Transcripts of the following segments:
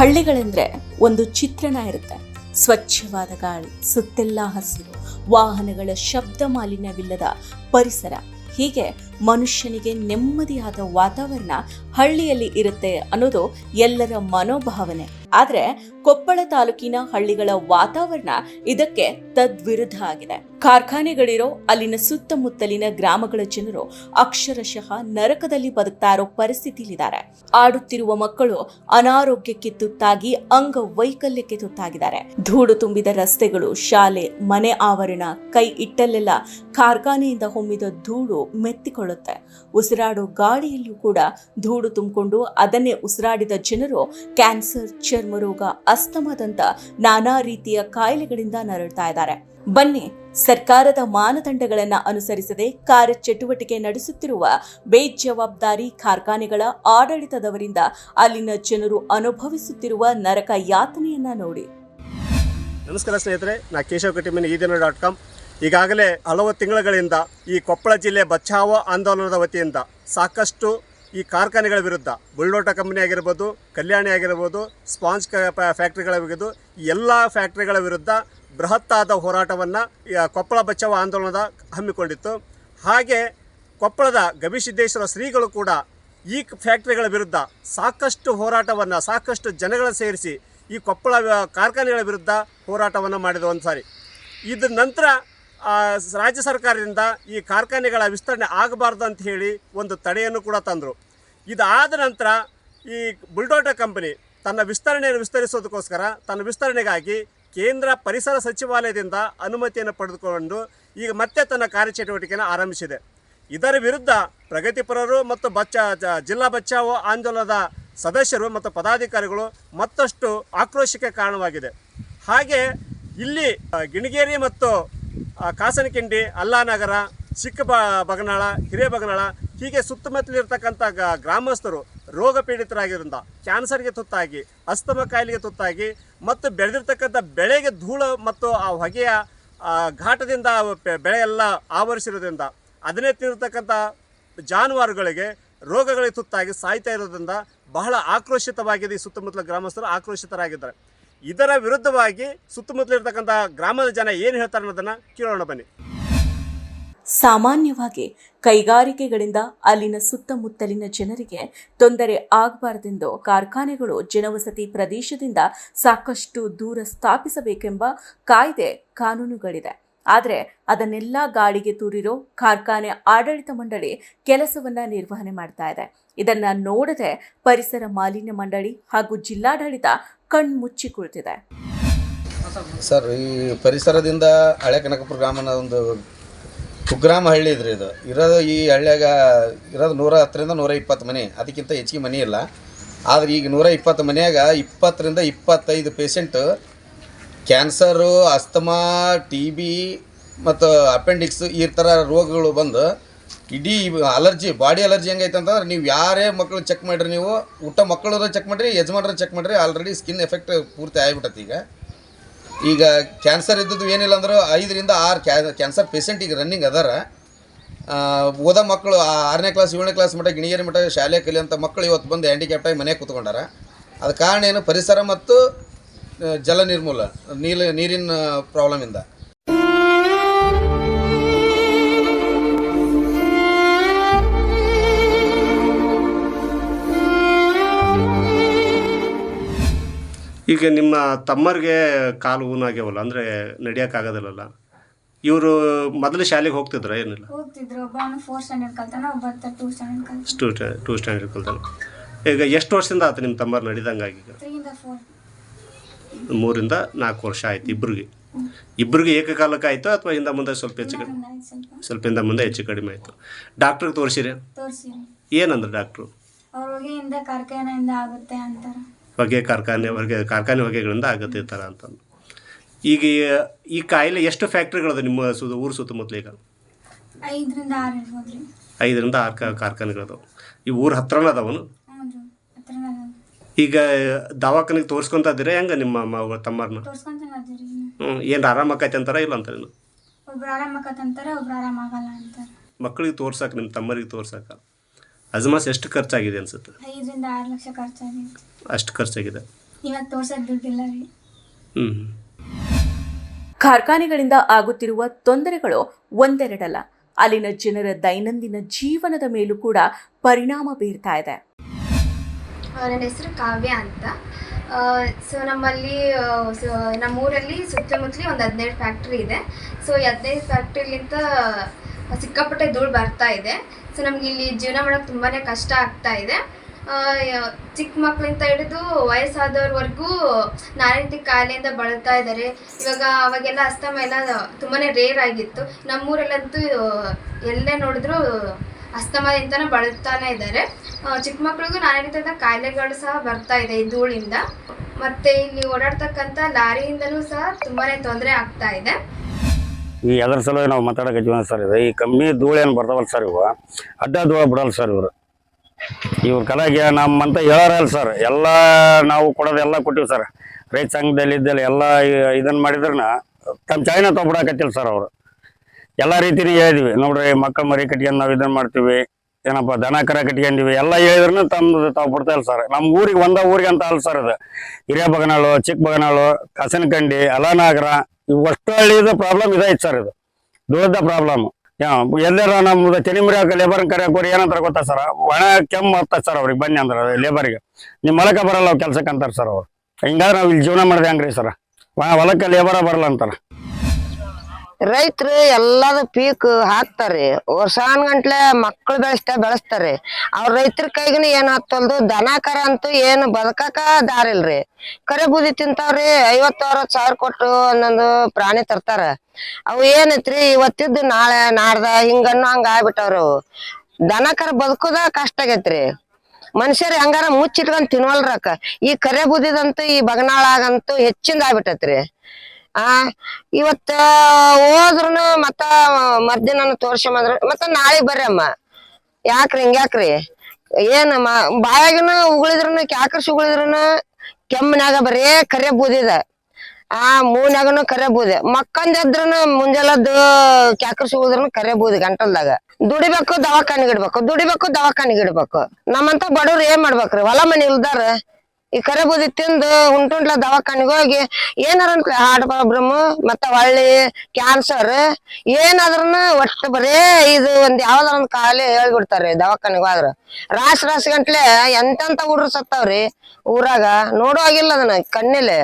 ಹಳ್ಳಿಗಳೆಂದ್ರೆ ಒಂದು ಚಿತ್ರಣ ಇರುತ್ತೆ. ಸ್ವಚ್ಛವಾದ ಗಾಳಿ ಸುತ್ತೆಲ್ಲ ಹಸಿರು ವಾಹನಗಳ ಶಬ್ದ ಮಾಲಿನ್ಯವಿಲ್ಲದ ಪರಿಸರ. ಹೀಗೆ ಮನುಷ್ಯನಿಗೆ ನೆಮ್ಮದಿಯಾದ ವಾತಾವರಣ ಹಳ್ಳಿಯಲ್ಲಿ ಇರುತ್ತೆ ಅನ್ನೋದು ಎಲ್ಲರ ಮನೋಭಾವನೆ. ಆದ್ರೆ ಕೊಪ್ಪಳ ತಾಲೂಕಿನ ಹಳ್ಳಿಗಳ ವಾತಾವರಣ ಇದಕ್ಕೆ ತದ್ವಿರುದ್ಧ ಆಗಿದೆ. ಕಾರ್ಖಾನೆಗಳಿರೋ, ಅಲ್ಲಿನ ಸುತ್ತಮುತ್ತಲಿನ ಗ್ರಾಮಗಳ ಜನರು ಅಕ್ಷರಶಃ ನರಕದಲ್ಲಿ ಬದುಕ್ತಾ ಇರೋ ಪರಿಸ್ಥಿತಿಯಲ್ಲಿದ್ದಾರೆ. ಆಡುತ್ತಿರುವ ಮಕ್ಕಳು ಅನಾರೋಗ್ಯಕ್ಕೆ ತುತ್ತಾಗಿ ಅಂಗವೈಕಲ್ಯಕ್ಕೆ ತುತ್ತಾಗಿದ್ದಾರೆ. ಧೂಳು ತುಂಬಿದ ರಸ್ತೆಗಳು, ಶಾಲೆ, ಮನೆ ಆವರಣ, ಕೈ ಇಟ್ಟಲ್ಲೆಲ್ಲ ಕಾರ್ಖಾನೆಯಿಂದ ಹೊಮ್ಮಿದ ಧೂಳು ಮೆತ್ತಿಕೊಳ್ಳುತ್ತೆ. ಉಸಿರಾಡೋ ಗಾಳಿಯಲ್ಲೂ ಕೂಡ ಧೂಳು ತುಂಬಿಕೊಂಡು ಅದನ್ನೇ ಉಸಿರಾಡಿದ ಜನರು ಕ್ಯಾನ್ಸರ್, ಚರ್ಮ ರೋಗ, ಅಸ್ತಮದಂತ ನಾನಾ ರೀತಿಯ ಕಾಯಿಲೆಗಳಿಂದ ನರಳ್ತಾ ಇದ್ದಾರೆ. ಬನ್ನಿ, ಸರ್ಕಾರದ ಮಾನದಂಡಗಳನ್ನ ಅನುಸರಿಸದೆ ಕಾರ್ಯಚಟುವಟಿಕೆ ನಡೆಸುತ್ತಿರುವ ಬೇಜವಾಬ್ದಾರಿ ಕಾರ್ಖಾನೆಗಳ ಆಡಳಿತದವರಿಂದ ಅಲ್ಲಿನ ಜನರು ಅನುಭವಿಸುತ್ತಿರುವ ನರಕ ಯಾತನೆಯನ್ನ ನೋಡಿ. ನಮಸ್ಕಾರ ಸ್ನೇಹಿತರೆ, ನಾ ಈ ಡಾಟ್ ಕಾಮ್. ಈಗಾಗಲೇ ಹಲವು ತಿಂಗಳುಗಳಿಂದ ಈ ಕೊಪ್ಪಳ ಜಿಲ್ಲೆ ಬಚಾವೋ ಆಂದೋಲನದ ವತಿಯಿಂದ ಸಾಕಷ್ಟು ಈ ಕಾರ್ಖಾನೆಗಳ ವಿರುದ್ಧ ಬುಲ್ಡೋಟ ಕಂಪನಿ ಆಗಿರ್ಬೋದು, ಕಲ್ಯಾಣಿ ಆಗಿರ್ಬೋದು, ಸ್ಪಾಂಜ್ ಫ್ಯಾಕ್ಟ್ರಿಗಳ ವಿರುದ್ಧ ಎಲ್ಲ ಫ್ಯಾಕ್ಟ್ರಿಗಳ ವಿರುದ್ಧ ಬೃಹತ್ತಾದ ಹೋರಾಟವನ್ನು ಕೊಪ್ಪಳ ಬಚಾವ ಆಂದೋಲನದ ಹಮ್ಮಿಕೊಂಡಿತ್ತು. ಹಾಗೆ ಕೊಪ್ಪಳದ ಗವಿಸಿದ್ದೇಶ್ವರ ಶ್ರೀಗಳು ಕೂಡ ಈ ಫ್ಯಾಕ್ಟ್ರಿಗಳ ವಿರುದ್ಧ ಸಾಕಷ್ಟು ಹೋರಾಟವನ್ನು, ಸಾಕಷ್ಟು ಜನಗಳ ಸೇರಿಸಿ ಈ ಕೊಪ್ಪಳ ಕಾರ್ಖಾನೆಗಳ ವಿರುದ್ಧ ಹೋರಾಟವನ್ನು ಮಾಡಿದ ಒಂದು ಸಾರಿ ಇದ್ರ ನಂತರ ರಾಜ್ಯ ಸರ್ಕಾರದಿಂದ ಈ ಕಾರ್ಖಾನೆಗಳ ವಿಸ್ತರಣೆ ಆಗಬಾರ್ದು ಅಂತ ಹೇಳಿ ಒಂದು ತಡೆಯನ್ನು ಕೂಡ ತಂದರು. ಇದಾದ ನಂತರ ಈ ಬುಲ್ಡೋಟ ಕಂಪನಿ ತನ್ನ ವಿಸ್ತರಣೆಯನ್ನು ವಿಸ್ತರಿಸೋದಕ್ಕೋಸ್ಕರ ತನ್ನ ವಿಸ್ತರಣೆಗಾಗಿ ಕೇಂದ್ರ ಪರಿಸರ ಸಚಿವಾಲಯದಿಂದ ಅನುಮತಿಯನ್ನು ಪಡೆದುಕೊಂಡು ಈಗ ಮತ್ತೆ ತನ್ನ ಕಾರ್ಯಚಟುವಟಿಕೆಯನ್ನು ಆರಂಭಿಸಿದೆ. ಇದರ ವಿರುದ್ಧ ಪ್ರಗತಿಪರರು ಮತ್ತು ಬಚ್ಚ ಜಿಲ್ಲಾ ಬಚ್ಚಾವೋ ಆಂದೋಲನದ ಸದಸ್ಯರು ಮತ್ತು ಪದಾಧಿಕಾರಿಗಳು ಮತ್ತಷ್ಟು ಆಕ್ರೋಶಕ್ಕೆ ಕಾರಣವಾಗಿದೆ. ಹಾಗೆ ಇಲ್ಲಿ ಗಿಣಿಗೇರಿ ಮತ್ತು ಕಾಸನಕಿಂಡಿ ಅಲ್ಲಾನಗರ, ಚಿಕ್ಕ ಬ, ಬಗನಾಳ ಹಿರೇಬಗನಾಳ ಹೀಗೆ ಸುತ್ತಮುತ್ತಲಿರ್ತಕ್ಕಂಥ ಗ್ರಾಮಸ್ಥರು ರೋಗ ಪೀಡಿತರಾಗಿರೋದ್ರಿಂದ ಕ್ಯಾನ್ಸರ್ಗೆ ತುತ್ತಾಗಿ, ಅಸ್ತಮ ಕಾಯಿಲೆಗೆ ತುತ್ತಾಗಿ ಮತ್ತು ಬೆಳೆದಿರ್ತಕ್ಕಂಥ ಬೆಳೆಗೆ ಧೂಳು ಮತ್ತು ಆ ಹೊಗೆಯ ಘಾಟದಿಂದ ಬೆಳೆ ಎಲ್ಲ ಆವರಿಸಿರೋದ್ರಿಂದ ಅದನ್ನೇ ತಿಂದಿರ್ತಕ್ಕಂಥ ಜಾನುವಾರುಗಳಿಗೆ ರೋಗಗಳಿಗೆ ತುತ್ತಾಗಿ ಸಾಯ್ತಾ ಇರೋದ್ರಿಂದ ಬಹಳ ಆಕ್ರೋಶಿತವಾಗಿದೆ ಈ ಸುತ್ತಮುತ್ತಲ ಗ್ರಾಮಸ್ಥರು ಆಕ್ರೋಶಿತರಾಗಿದ್ದಾರೆ. ಇದರ ವಿರುದ್ಧವಾಗಿ ಸುತ್ತಮುತ್ತಲಿರ್ತಕ್ಕಂಥ ಗ್ರಾಮದ ಜನ ಏನು ಹೇಳ್ತಾರೆ ಅನ್ನೋದನ್ನ ಕೇಳೋಣ ಬನ್ನಿ. ಸಾಮಾನ್ಯವಾಗಿ ಕೈಗಾರಿಕೆಗಳಿಂದ ಅಲ್ಲಿನ ಸುತ್ತಮುತ್ತಲಿನ ಜನರಿಗೆ ತೊಂದರೆ ಆಗಬಾರದೆಂದು ಕಾರ್ಖಾನೆಗಳು ಜನವಸತಿ ಪ್ರದೇಶದಿಂದ ಸಾಕಷ್ಟು ದೂರ ಸ್ಥಾಪಿಸಬೇಕೆಂಬ ಕಾಯ್ದೆ ಕಾನೂನುಗಳಿದೆ. ಆದರೆ ಅದನ್ನೆಲ್ಲ ಗಾಳಿಗೆ ತೂರಿರೋ ಕಾರ್ಖಾನೆ ಆಡಳಿತ ಮಂಡಳಿ ಕೆಲಸವನ್ನ ನಿರ್ವಹಣೆ ಮಾಡ್ತಾ ಇದೆ. ಇದನ್ನ ನೋಡದೆ ಪರಿಸರ ಮಾಲಿನ್ಯ ಮಂಡಳಿ ಹಾಗೂ ಜಿಲ್ಲಾಡಳಿತ ಕಣ್ಮುಚ್ಚಿ ಕುಳಿತಿದೆ ಸರ್, ಈ ಪರಿಸರದಿಂದ ಹಳೆ ಕನಕಪುರ ಗ್ರಾಮನ ಒಂದು ಕುಗ್ರಾಮ ಹಳ್ಳಿ ಇದ್ರಿ ಇದು. ಇರೋದು ಈ ಹಳ್ಳಿಯಾಗ ಇರೋದು ನೂರ ಹತ್ತರಿಂದ ನೂರ ಇಪ್ಪತ್ತು ಮನೆ. ಅದಕ್ಕಿಂತ ಹೆಚ್ಚಿಗೆ ಮನೆ ಇಲ್ಲ. ಆದ್ರೆ ಈಗ ನೂರ ಇಪ್ಪತ್ತು ಮನೆಯಾಗ ಇಪ್ಪತ್ತರಿಂದ ಇಪ್ಪತ್ತೈದು patient cancer, asthma T B ಮತ್ತು ಅಪೆಂಡಿಕ್ಸ್ ಈ ಥರ ರೋಗಗಳು ಬಂದು ಇಡೀ ಅಲರ್ಜಿ ಬಾಡಿ ಅಲರ್ಜಿ ಹೆಂಗೈತೆ ಅಂತಂದ್ರೆ ನೀವು ಯಾರೇ ಮಕ್ಕಳು ಚೆಕ್ ಮಾಡಿರಿ ನೀವು, ಊಟ ಮಕ್ಕಳು ಚೆಕ್ ಮಾಡಿರಿ, ಯಜಮಾನ್ರ ಚೆಕ್ ಮಾಡಿರಿ ಆಲ್ರೆಡಿ ಸ್ಕಿನ್ ಎಫೆಕ್ಟ್ ಪೂರ್ತಿ ಆಗಿಬಿಟ್ಟತಿ ಈಗ. ಈಗ ಕ್ಯಾನ್ಸರ್ ಇದ್ದದ್ದು ಏನಿಲ್ಲ ಅಂದ್ರೆ ಐದರಿಂದ ಆರು ಕ್ಯಾ ಕ್ಯಾನ್ಸರ್ ಪೇಷಂಟ್ ಈಗ ರನ್ನಿಂಗ್ ಅದಾರ. ಓದೋ ಮಕ್ಕಳು ಆರನೇ ಕ್ಲಾಸ್ ಏಳನೇ ಕ್ಲಾಸ್ ಮಟ್ಟ, ಗಿಣಿಗೇರಿ ಮಟ್ಟ, ಶಾಲೆ ಕಲಿಯಂಥ ಮಕ್ಕಳು ಇವತ್ತು ಬಂದು ಹ್ಯಾಂಡಿಕ್ಯಾಪ್ಟ್ ಆಗಿ ಮನೆಗೆ ಕೂತ್ಕೊಂಡಾರ. ಅದ ಕಾರಣ ಏನು? ಪರಿಸರ ಮತ್ತು ಜಲ ನಿರ್ಮೂಲ, ನೀಲ, ನೀರಿನ ಪ್ರಾಬ್ಲಮಿಂದ ಈಗ ನಿಮ್ಮ ತಮ್ಮರಿಗೆ ಕಾಲು ಊನಾಗ್ಯಾವಲ್ಲ ಅಂದರೆ ನಡೆಯೋಕ್ಕಾಗೋದಿಲ್ಲಲ್ಲ. ಇವರು ಮೊದಲು ಶಾಲೆಗೆ ಹೋಗ್ತಿದ್ರ ಏನಿಲ್ಲ? ಹೋಗ್ತಿದ್ರು ಒಬ್ಬನು ಫೋರ್ ಸ್ಟ್ಯಾಂಡರ್ಡ್ ಕಲ್ತಾನ ಒಬ್ಬ ಟೂ ಸ್ಟ್ಯಾಂಡರ್ಡ್ ಕಲ್ತಾನ. ಟೂ ಟೂ ಸ್ಟ್ಯಾಂಡರ್ಡ್ ಕಲ್ತಾನೆ. ಈಗ ಎಷ್ಟು ವರ್ಷದಿಂದ ಆಯ್ತು ನಿಮ್ಮ ತಮ್ಮರು ನಡಿದಂಗಾಗಿ ಈಗ? ತ್ರೀಯಿಂದ ಫೋರ್ ಮೂರಿಂದ ನಾಲ್ಕು ವರ್ಷ ಆಯ್ತು ಇಬ್ಬರಿಗೆ ಇಬ್ಬರಿಗೆ ಏಕಕಾಲಕ್ಕೆ ಆಯಿತು ಅಥವಾ ಹಿಂದೆ ಮುಂದೆ ಸ್ವಲ್ಪ ಹೆಚ್ಚು ಕಡಿಮೆ? ಸ್ವಲ್ಪ. ಹಿಂದ ಮುಂದೆ ಹೆಚ್ಚು ಕಡಿಮೆ ಆಯಿತು. ಡಾಕ್ಟ್ರಿಗೆ ತೋರಿಸಿರಿ? ಏನಂದ್ರೆ ಡಾಕ್ಟ್ರು? ಅವ್ರಿಗೆ ಹಿಂದೆ ಕಾರ್ಖಾನೆಯಿಂದ ಆಗುತ್ತೆ ಅಂತಾರ. ಹೊಗೆ ಕಾರ್ಖಾನೆ ಹೊಗೆ ಕಾರ್ಖಾನೆ ಹೊಗೆಗಳಿಂದ ಆಗುತ್ತೆ ಈ ಥರ ಅಂತ ಈಗ ಈ- ಕಾಯಿಲೆ ಎಷ್ಟು ಫ್ಯಾಕ್ಟ್ರಿಗಳದ ನಿಮ್ಮ ಸುತ್ತ ಊರು ಸುತ್ತಮುತ್ತಲು ಈಗ? ಐದರಿಂದ ಆರು ಕಾರ್ಖಾನೆಗಳದಾವೆ. ಈ ಊರು ಹತ್ರನ ಅದಾವನು ಈಗ ದವಾಖಾನೆಗೆ ತೋರಿಸ್ಕೊಂತ ಇದ್ದೀರಾ? ಹೆಂಗೆ ನಿಮ್ಮ ತಮ್ಮರನ್ನ ಹ್ಞೂ ಏನು ಆರಾಮ ಆಕೈತೆ ಅಂತಾರ ಇಲ್ಲ ಅಂತಾರೆ ಒಬ್ರು ಆರಾಮ ಆಕತ್ತಂತಾರೆ ಒಬ್ರು ಆರಾಮ ಆಗಲ್ಲ ಅಂತಾರೆ. ಮಕ್ಕಳಿಗೆ ತೋರ್ಸಕ್ಕೆ ನಿಮ್ಮ ತಮ್ಮರಿಗೆ ತೋರ್ಸಕ್ಕೆ ಅಜ್ಮಾಸ್ ಎಷ್ಟು ಖರ್ಚಾಗಿದೆ ಅನ್ಸುತ್ತೆ? ಐದರಿಂದ ಆರು ಲಕ್ಷ ಖರ್ಚಾಗಿದೆ. ಅಷ್ಟು ಖರ್ಚಾಗಿದೆ. ಇವಾಗ ತೋರ್ಸಕ್ ದುಡ್ಡಿಲ್ಲ ರೀ. ಹ್ಞೂ ಕಾರ್ಖಾನೆಗಳಿಂದ ಆಗುತ್ತಿರುವ ತೊಂದರೆಗಳು ಒಂದೆರಡಲ್ಲ. ಅಲ್ಲಿನ ಜನರ ದೈನಂದಿನ ಜೀವನದ ಮೇಲೂ ಕೂಡ ಪರಿಣಾಮ ಬೀರ್ತಾ ಇದೆ. ನನ್ನ ಹೆಸರು ಕಾವ್ಯ ಅಂತ. ಸೊ ನಮ್ಮಲ್ಲಿ ಸೊ ನಮ್ಮೂರಲ್ಲಿ ಸುತ್ತಮುತ್ತಲಿ ಒಂದು ಹದಿನೈದು ಫ್ಯಾಕ್ಟ್ರಿ ಇದೆ. ಸೊ ಈ ಹದಿನೈದು ಫ್ಯಾಕ್ಟ್ರಿಲಿಂದ ಸಿಕ್ಕಾಪಟ್ಟೆ ಧೂಳು ಬರ್ತಾ ಇದೆ. ಸೊ ನಮ್ಗೆ ಇಲ್ಲಿ ಜೀವನ ಮಾಡೋಕೆ ತುಂಬಾ ಕಷ್ಟ ಆಗ್ತಾ ಇದೆ. ಚಿಕ್ಕ ಮಕ್ಕಳಿಂದ ಹಿಡಿದು ವಯಸ್ಸಾದವ್ರವರೆಗೂ ನಾನಂತಿ ಕಾಯಿಲೆಯಿಂದ ಬಳಲ್ತಾ ಇದ್ದಾರೆ. ಇವಾಗ ಅವಾಗೆಲ್ಲ ಅಸ್ತಮ ಎಲ್ಲ ತುಂಬಾ ರೇರ್ ಆಗಿತ್ತು. ನಮ್ಮೂರಲ್ಲಂತೂ ಎಲ್ಲೇ ನೋಡಿದ್ರು ಅಸ್ತಮದಿಂದನೇ ಬಳಲ್ತಾನೆ ಇದ್ದಾರೆ. ಚಿಕ್ಕ ಮಕ್ಳಿಗೂ ನಾನಾ ಕಾಯಿಲೆಗಳು ಸಹ ಬರ್ತಾ ಇದೆ ಈ ಧೂಳಿಂದ. ಮತ್ತೆ ಇಲ್ಲಿ ಓಡಾಡ್ತಕ್ಕಂಥ ಲಾರಿಯಿಂದಲೂ ಸಹ ತುಂಬಾ ತೊಂದರೆ ಆಗ್ತಾ ಇದೆ. ಈ ಅದ್ರ ಸಲುವಾಗಿ ನಾವು ಮಾತಾಡಕತ್ತೀವಿ ಸರ್ ಇದು ಈ ಕಮ್ಮಿ ಧೂಳು ಏನು ಬರ್ತಾವಲ್ಲ ಸರ್ ಇವು? ಅಡ್ಡ ಧೂಳ ಬಿಡಲ್ಲ ಸರ್ ಇವರು. ಇವ್ರ ಕಲಾಗೆ ನಮ್ಮಂತ ಹೇಳಾರಲ್ಲ ಸರ್ ಎಲ್ಲ ನಾವು ಕೊಡೋದೆಲ್ಲ ಕೊಟ್ಟಿವಿ ಸರ್ ರೈತ ಸಂಘದಲ್ಲಿ ಇದ್ದಲ್ಲಿ ಎಲ್ಲ ಇದನ್ನು ಮಾಡಿದ್ರನ್ನ ತಮ್ಮ ಚಾಯ್ನ ತೊಗೊಬಿಡಕತ್ತಿಲ್ಲ ಸರ್ ಅವರು. ಎಲ್ಲ ರೀತಿಯೂ ಹೇಳಿದ್ವಿ. ನೋಡ್ರಿ ಮಕ್ಕಳ ಮರಿ ಕಟ್ಕೊಂಡು ನಾವು ಇದನ್ನು ಮಾಡ್ತೀವಿ. ಏನಪ್ಪ, ದನ ಕರ ಕಟ್ಕೊಂಡಿವಿ, ಎಲ್ಲ ಹೇಳಿದ್ರು ತಂದು ತಾವು ಬಿಡ್ತಾ ಇಲ್ಲ ಸರ್. ನಮ್ಮ ಊರಿಗೆ ಒಂದ ಊರಿಗೆ ಅಂತ ಅಲ್ಲ ಸರ್ ಅದು ಹಿರಿಯ ಬಗನಾಳು, ಚಿಕ್ಕ ಬಗನಾಳು, ಕಸನಕಂಡಿ, ಅಲನಾಗರ ಇವು ಅಷ್ಟು ಹಳ್ಳಿದ ಪ್ರಾಬ್ಲಮ್ ಇದಾಯ್ತು ಸರ್ ಇದು. ದೊಡ್ಡ ಪ್ರಾಬ್ಲಮ್ ಎಲ್ಲರ ನಮ್ದು ತೆನಿಮರಿ ಹಾಕ ಲೇಬರ್ ಕರೆಯೋಕೋರಿ ಏನಂತಾರ ಗೊತ್ತಾ ಸರ್? ಒಣ ಕೆಮ್ಮು ಹತ್ತ ಸರ್ ಅವ್ರಿಗೆ ಬನ್ನಿ ಅಂದ್ರೆ ಲೇಬರ್ಗೆ ನಿಮ್ಮ ಹೊಲಕ್ಕ ಬರಲ್ಲ ಅವ್ರು ಕೆಲ್ಸಕ್ಕೆ ಅಂತಾರೆ ಸರ್ ಅವ್ರು. ಹಿಂಗಾದ್ರೆ ನಾವು ಇಲ್ಲಿ ಜೀವನ ಮಾಡಿದೆ ಹಂಗ್ರಿ ಸರ್. ಹೊಲಕ್ಕೆ ಲೇಬರ ಬರಲ್ಲ ಅಂತಾರ. ರೈತರು ಎಲ್ಲದ ಪೀಕ್ ಹಾಕ್ತಾರೆ. ವರ್ಷಾನ್ ಗಂಟ್ಲೆ ಮಕ್ಳು ಬೆಳೆಸ್ತಾ ಬೆಳೆಸ್ತಾರೆ. ಅವ್ರ ರೈತರ ಕೈಗಿನ ಏನ್ ಹತ್ತಲ್ದು ದನ, ಕರ ಅಂತೂ ಏನು ಬದುಕಾಕ ದಾರಿಲ್ರಿ. ಕರೆ ಬೂದಿ ತಿಂತಾವ್ರಿ ಐವತ್ತು ಅರವತ್ ಸಾವಿರ ಕೊಟ್ಟು ಒಂದೊಂದು ಪ್ರಾಣಿ ತರ್ತಾರ. ಅವು ಏನೈತ್ರಿ? ಇವತ್ತಿದ್ದು ನಾಳೆ, ನಾಡ್ದ ಹಿಂಗನ್ನು ಹಂಗ ಆಗ್ಬಿಟ್ಟವ್ರಿ ದನ, ಕರ ಬದುಕುದ ಕಷ್ಟ ಆಗೈತ್ರಿ. ಮನುಷ್ಯರು ಹೆಂಗಾರ ಮುಚ್ಚಿಟ್ಕೊಂಡ್ ತಿನ್ವಲ್ರಕ್ಕ. ಈ ಕರೆ ಬುದಿದಂತೂ, ಈ ಬಗನಾಳಾಗಂತೂ ಹೆಚ್ಚಿಂದ ಆಗ್ಬಿಟ್ಟೈತ್ರಿ. ಆ, ಇವತ್ತ ಹೋದ್ರುನು ಮತ್ತ ಮರ್ದಿನ ಮಾಡ್ರ ಮತ್ತ ನಾಳೆ ಬರ್ರಿ ಅಮ್ಮ ಯಾಕ್ರಿ, ಹಿಂಗ್ಯಾಕ್ರಿ? ಏನ್ ಬಾಯಾಗಿನ ಉಗುಳಿದ್ರುನು, ಕ್ಯಾಕರ್ಸ್ ಉಗುಳಿದ್ರುನು ಕೆಮ್ಮನ್ಯಾಗ ಬರೀ ಕರೆ ಬೂದಿದ. ಆ, ಮೂನ್ಯಾಗನು ಕರೆ ಬೂದಿ. ಮಕ್ಕಂದ್ ಮುಂಜಾನದ ಕ್ಯಾಕರ್ಸ್ ಉಗುಳಿದ್ರುನು ಕರೆ ಬೂದಿ ಗಂಟಲ್ದಾಗ. ದುಡಿಬೇಕು, ದವಾಖಾನಿಗೆ ಇಡ್ಬೇಕು. ದುಡಿಬೇಕು, ದವಾಖಾನಿಗೆ ಇಡ್ಬೇಕು. ನಮ್ಮಂತ ಬಡವ್ರು ಏನ್ ಮಾಡ್ಬೇಕ್ರಿ? ಹೊಲ ಮನಿ ಇಲ್ದಾರ. ಈ ಕರೆ ಬೂದಿ ತಿಂದು ಉಂಟುಂಟ್ಲ ದವಾಖಾನಿಗೆ ಹೋಗಿ ಏನಾರ ಹಾರ್ಟ್ ಪ್ರಾಬ್ಲಮ್ ಮತ್ತ ಹೊಳ್ಳಿ ಕ್ಯಾನ್ಸರ್ ಏನಾದ್ರೂ ಒಟ್ಟು ಬರೇ ಇದು ಒಂದ್ ಯಾವ್ದಾರ ಒಂದ್ ಕಾಯಿಲೆ ಹೇಳ್ಬಿಡ್ತಾರ್ರಿ ದವಾಖಾನಿಗೆ ಹೋದ್ರ. ರಾಸ್ ರಾಸ್ ಗಂಟ್ಲೆ ಎಂತೆಂತ ಹುಡ್ರು ಸತ್ತವ್ರಿ ಊರಾಗ. ನೋಡೋ ಆಗಿಲ್ಲ ಅದನ್ನ ಕಣ್ಣಿಲೆ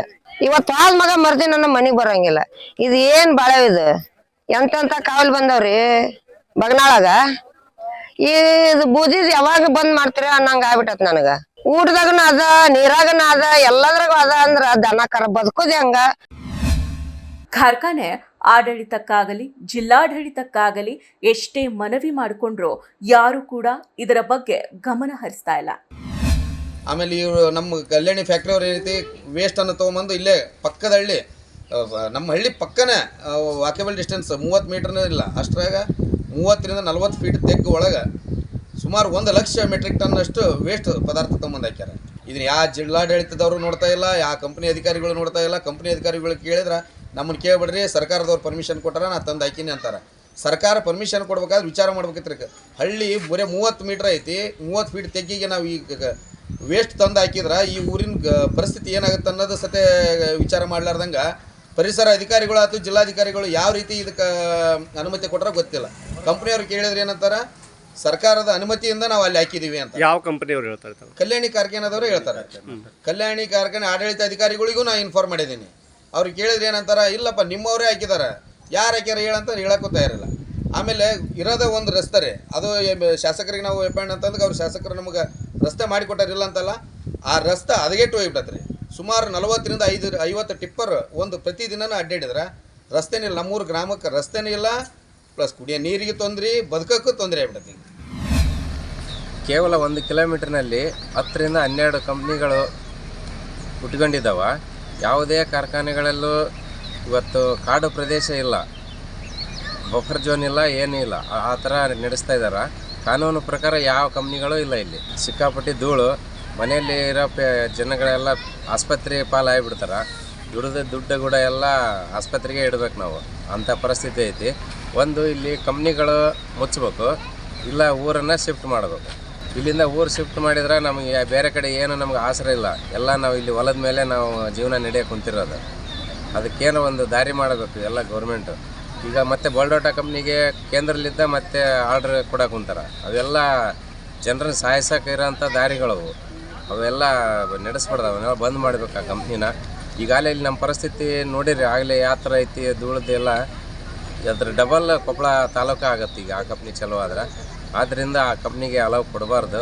ಇವತ್ ಹಾಲ್ ಮಗ ಮರ್ದಿ ನನ್ನ ಮನಿಗ್ ಬರಂಗಿಲ್ಲ. ಇದು ಏನ್ ಬಾಳೆ ಇದು? ಎಂತೆಂತ ಕಾವಲ್ ಬಂದವ್ರಿ ಬಗ್ನಾಳಾಗ? ಇದು ಬೂದಿದ್ ಯಾವಾಗ ಬಂದ್ ಮಾಡ್ತೀರ ಅನ್ನಂಗ ಆಗ್ಬಿಟ್ಟತ್ ನನಗ. ಊಟದಾಗನ ಅದ ನೀರಾಗನ ಅದ ಎಲ್ಲದ್ರಾಗ ಅದ ಅಂದ್ರ ದನ ಕರ ಬದುಕೋದ್ ಹೆಂಗ? ಕಾರ್ಖಾನೆ ಆಡಳಿತಕ್ಕಾಗಲಿ ಜಿಲ್ಲಾಡಳಿತಕ್ಕಾಗಲಿ ಎಷ್ಟೇ ಮನವಿ ಮಾಡಿಕೊಂಡ್ರು ಯಾರು ಕೂಡ ಇದರ ಬಗ್ಗೆ ಗಮನ ಹರಿಸ್ತಾ ಇಲ್ಲ. ಆಮೇಲೆ ಇವರು ನಮ್ಮ ಕಲ್ಯಾಣಿ ಫ್ಯಾಕ್ಟ್ರಿ ಅವ್ರು ಏನೈತಿ ವೇಸ್ಟನ್ನು ತೊಗೊಂಬಂದು ಇಲ್ಲೇ ಪಕ್ಕದ ಹಳ್ಳಿ ನಮ್ಮ ಹಳ್ಳಿ ಪಕ್ಕನೇ ವಾಕೇಬಲ್ ಡಿಸ್ಟೆನ್ಸ್ ಮೂವತ್ತು ಮೀಟರ್ನೂ ಇಲ್ಲ. ಅಷ್ಟರಾಗ ಮೂವತ್ತರಿಂದ ನಲ್ವತ್ತು ಫೀಟ್ ತೆಗ್ಗು ಒಳಗೆ ಸುಮಾರು ಒಂದು ಲಕ್ಷ ಮೆಟ್ರಿಕ್ ಟನ್ ಅಷ್ಟು ವೇಸ್ಟ್ ಪದಾರ್ಥ ತೊಗೊಂಬಂದು ಹಾಕ್ಯಾರ. ಇದನ್ನ ಯಾವ ಜಿಲ್ಲಾಡಳಿತದವರು ನೋಡ್ತಾ ಇಲ್ಲ ಯಾವ ಕಂಪ್ನಿ ಅಧಿಕಾರಿಗಳು ನೋಡ್ತಾ ಇಲ್ಲ ಕಂಪ್ನಿ ಅಧಿಕಾರಿಗಳು ಕೇಳಿದ್ರೆ ನಮ್ಮನ್ನು ಕೇಳ್ಬಿಡ್ರಿ, ಸರ್ಕಾರದವ್ರು ಪರ್ಮಿಷನ್ ಕೊಟ್ಟಾರ ನಾ ತಂದು ಹಾಕಿನಿ ಅಂತಾರೆ. ಸರ್ಕಾರ ಪರ್ಮಿಷನ್ ಕೊಡ್ಬೇಕಾದ್ರೆ ವಿಚಾರ ಮಾಡ್ಬೇಕಿತ್ತು ಹಳ್ಳಿ ಬರೀ ಮೂವತ್ತು ಮೀಟ್ರ್ ಐತಿ, ಮೂವತ್ತು ಫೀಟ್ ತೆಗ್ಗಿಗೆ ನಾವು ಈಗ ವೇಸ್ಟ್ ತಂದು ಹಾಕಿದ್ರೆ ಈ ಊರಿನ ಪರಿಸ್ಥಿತಿ ಏನಾಗುತ್ತೆ ಅನ್ನೋದು ಸತೆ ವಿಚಾರ ಮಾಡ್ಲಾರ್ದಂಗೆ ಪರಿಸರ ಅಧಿಕಾರಿಗಳು ಅಥವಾ ಜಿಲ್ಲಾಧಿಕಾರಿಗಳು ಯಾವ ರೀತಿ ಇದಕ್ಕೆ ಅನುಮತಿ ಕೊಟ್ಟರೆ ಗೊತ್ತಿಲ್ಲ. ಕಂಪ್ನಿಯವ್ರು ಕೇಳಿದ್ರೆ ಏನಂತಾರೆ ಸರ್ಕಾರದ ಅನುಮತಿಯಿಂದ ನಾವು ಅಲ್ಲಿ ಹಾಕಿದೀವಿ ಅಂತ. ಯಾವ ಕಂಪನಿಯವರು ಹೇಳ್ತಾರೆ ಕಲ್ಯಾಣಿ ಕಾರ್ಖಾನೆದವರು ಹೇಳ್ತಾರೆ. ಕಲ್ಯಾಣಿ ಕಾರ್ಖಾನೆ ಆಡಳಿತ ಅಧಿಕಾರಿಗಳಿಗೂ ನಾ ಇನ್ಫಾರ್ಮ್ ಮಾಡಿದ್ದೀನಿ. ಅವ್ರಿಗೆ ಕೇಳಿದ್ರೆ ಏನಂತಾರ ಇಲ್ಲಪ್ಪ ನಿಮ್ಮವರೇ ಹಾಕಿದಾರೆ. ಯಾರು ಹಾಕ್ಯಾರ ಹೇಳಂತ ಹೇಳಕ್ಕೂ ತಯಾರಿಲ್ಲ. ಆಮೇಲೆ ಇರೋದ ಒಂದು ರಸ್ತೆ ರೀ ಅದು ಎ- ಶಾಸಕರಿಗೆ ನಾವು ಎಪ್ಪಣ್ಣ ಅಂತಂದ್ರೆ ಅವ್ರು ಶಾಸಕರು ನಮಗೆ ರಸ್ತೆ ಮಾಡಿಕೊಟ್ಟಾರಿಲ್ಲ ಅಂತಲ್ಲ ಆ ರಸ್ತೆ ಹದಗೆಟ್ಟು ಹೋಗ್ಬಿಟ್ಟತ್ರಿ ಸುಮಾರು ನಲವತ್ತರಿಂದ ಐದು ಐವತ್ತು ಟಿಪ್ಪರ್ ಒಂದು ಪ್ರತಿದಿನನೂ ಅಡ್ಡಾಡಿದ್ರೆ. ರಸ್ತೆನೇ ಇಲ್ಲ ನಮ್ಮೂರು ಗ್ರಾಮಕ್ಕೆ ರಸ್ತೆನೇ ಇಲ್ಲ ಪ್ಲಸ್ ಕುಡಿಯೋ ನೀರಿಗೆ ತೊಂದರೆ, ಬದುಕಕ್ಕೂ ತೊಂದರೆ ಆಗ್ಬಿಡತ್ತೆ ಕೇವಲ ಒಂದು ಕಿಲೋಮೀಟ್ರ್ನಲ್ಲಿ ಹತ್ತರಿಂದ ಹನ್ನೆರಡು ಕಂಪ್ನಿಗಳು ಹುಟ್ಕೊಂಡಿದ್ದಾವೆ ಯಾವುದೇ ಕಾರ್ಖಾನೆಗಳಲ್ಲೂ ಇವತ್ತು ಕಾಡು ಪ್ರದೇಶ ಇಲ್ಲ. ಬಫರ್ ಜೋನ್ ಇಲ್ಲ, ಏನೂ ಇಲ್ಲ. ಆ- ಥರ ನಡೆಸ್ತಾ ಇದ್ದಾರೆ ಕಾನೂನು ಪ್ರಕಾರ ಯಾವ ಕಂಪ್ನಿಗಳು ಇಲ್ಲ ಇಲ್ಲಿ. ಸಿಕ್ಕಾಪಟ್ಟಿ ಧೂಳು, ಮನೆಯಲ್ಲಿ ಇರೋ ಪೇ ಜನಗಳೆಲ್ಲ ಆಸ್ಪತ್ರೆ ಪಾಲಾಗಿಬಿಡ್ತಾರೆ. ದುಡ್ದು ದುಡ್ಡು ಕೂಡ ಎಲ್ಲ ಆಸ್ಪತ್ರೆಗೆ ಇಡ್ಬೇಕು ನಾವು. ಅಂಥ ಪರಿಸ್ಥಿತಿ ಐತಿ. ಒಂದು ಇಲ್ಲಿ ಕಂಪ್ನಿಗಳು ಮುಚ್ಚಬೇಕು, ಇಲ್ಲ ಊರನ್ನು ಶಿಫ್ಟ್ ಮಾಡಬೇಕು. ಇಲ್ಲಿಂದ ಊರು ಶಿಫ್ಟ್ ಮಾಡಿದ್ರೆ ನಮಗೆ ಬೇರೆ ಕಡೆ ಏನು ನಮ್ಗೆ ಆಸರೆ ಇಲ್ಲ. ಎಲ್ಲ ನಾವು ಇಲ್ಲಿ ಹೊಲದ ಮೇಲೆ ನಾವು ಜೀವನ ನಡೆಯೋಕೆ ಕುಂತಿರೋದು. ಅದಕ್ಕೇನೋ ಒಂದು ದಾರಿ ಮಾಡಬೇಕು ಎಲ್ಲ ಗೌರ್ಮೆಂಟು ಈಗ ಮತ್ತೆ ಬೋಲ್ಡೋಟಾ ಕಂಪ್ನಿಗೆ ಕೇಂದ್ರಲಿದ್ದ ಮತ್ತೆ ಆರ್ಡ್ರ್ ಕೊಡೋಕೆ ಕುಂತಾರೆ. ಅವೆಲ್ಲ ಜನರನ್ನ ಸಾಯಿಸಕ್ಕೆ ಇರೋಂಥ ದಾರಿಗಳವು. ಅವೆಲ್ಲ ನಡೆಸ್ಬಾರ್ದು, ಅವನ್ನೆಲ್ಲ ಬಂದ್ ಮಾಡಬೇಕು ಆ ಕಂಪ್ನಿನ ಈಗಾಗಲೇ ಇಲ್ಲಿ ನಮ್ಮ ಪರಿಸ್ಥಿತಿ ನೋಡಿರಿ, ಆಗಲೇ ಯಾವ ಥರ ಐತಿ ಧೂಳದ್ದೆಲ್ಲ ಅದ್ರ ಡಬಲ್ ಕೊಪ್ಪಳ ತಾಲೂಕು ಆಗತ್ತೆ ಈಗ ಆ ಕಂಪ್ನಿ ಚಲೋ ಆದ್ರೆ. ಆದ್ದರಿಂದ ಆ ಕಂಪ್ನಿಗೆ ಅಲವ್ ಕೊಡಬಾರ್ದು.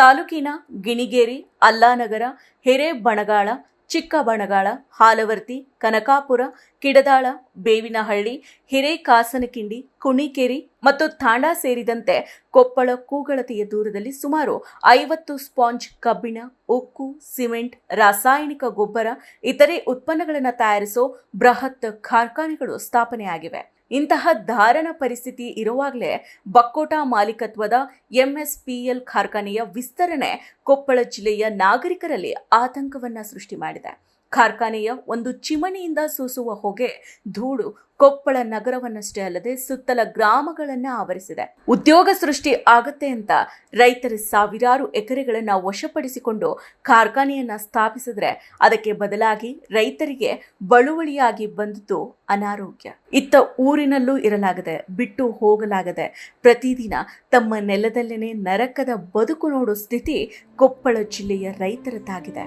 ತಾಲೂಕಿನ ಗಿಣಿಗೇರಿ, ಅಲ್ಲಾನಗರ, ಹಿರೇಬಣಗಾಳ ಚಿಕ್ಕಬಣಗಾಳ, ಹಾಲವರ್ತಿ, ಕನಕಾಪುರ, ಕಿಡದಾಳ, ಬೇವಿನಹಳ್ಳಿ, ಹಿರೇಕಾಸನಕಿಂಡಿ, ಕುಣಿಕೇರಿ ಮತ್ತು ತಾಂಡಾ ಸೇರಿದಂತೆ ಕೊಪ್ಪಳ ಕೂಗಳತೆಯ ದೂರದಲ್ಲಿ ಸುಮಾರು ಐವತ್ತು ಸ್ಪಾಂಜ್ ಕಬ್ಬಿಣ, ಉಕ್ಕು, ಸಿಮೆಂಟ್, ರಾಸಾಯನಿಕ ಗೊಬ್ಬರ, ಇತರೆ ಉತ್ಪನ್ನಗಳನ್ನು ತಯಾರಿಸೋ ಬೃಹತ್ ಕಾರ್ಖಾನೆಗಳು ಸ್ಥಾಪನೆಯಾಗಿವೆ. ಇಂತಹ ಧಾರಣ ಪರಿಸ್ಥಿತಿ ಇರುವಾಗಲೇ ಬಕ್ಕೋಟ ಮಾಲೀಕತ್ವದ ಎಂಎಸ್ಪಿಎಲ್ ಕಾರ್ಖಾನೆಯ ವಿಸ್ತರಣೆ ಕೊಪ್ಪಳ ಜಿಲ್ಲೆಯ ನಾಗರಿಕರಲ್ಲಿ ಆತಂಕವನ್ನು ಸೃಷ್ಟಿ ಮಾಡಿದೆ. ಕಾರ್ಖಾನೆಯ ಒಂದು ಚಿಮಣಿಯಿಂದ ಸೂಸುವ ಹೊಗೆ ಧೂಳು ಕೊಪ್ಪಳ ನಗರವನ್ನಷ್ಟೇ ಅಲ್ಲದೆ ಸುತ್ತಲ ಗ್ರಾಮಗಳನ್ನ ಆವರಿಸಿದೆ. ಉದ್ಯೋಗ ಸೃಷ್ಟಿ ಆಗತ್ತೆ ಅಂತ ರೈತರ ಸಾವಿರಾರು ಎಕರೆಗಳನ್ನ ವಶಪಡಿಸಿಕೊಂಡು ಕಾರ್ಖಾನೆಯನ್ನ ಸ್ಥಾಪಿಸಿದ್ರೆ ಅದಕ್ಕೆ ಬದಲಾಗಿ ರೈತರಿಗೆ ಬಳುವಳಿಯಾಗಿ ಬಂದಿತು ಅನಾರೋಗ್ಯ. ಇತ್ತ ಊರಿನಲ್ಲೂ ಇರಲಾಗದೆ, ಬಿಟ್ಟು ಹೋಗಲಾಗದೆ ಪ್ರತಿದಿನ ತಮ್ಮ ನೆಲದಲ್ಲೇನೆ ನರಕದ ಬದುಕು ನೋಡೋ ಸ್ಥಿತಿ ಕೊಪ್ಪಳ ಜಿಲ್ಲೆಯ ರೈತರದ್ದಾಗಿದೆ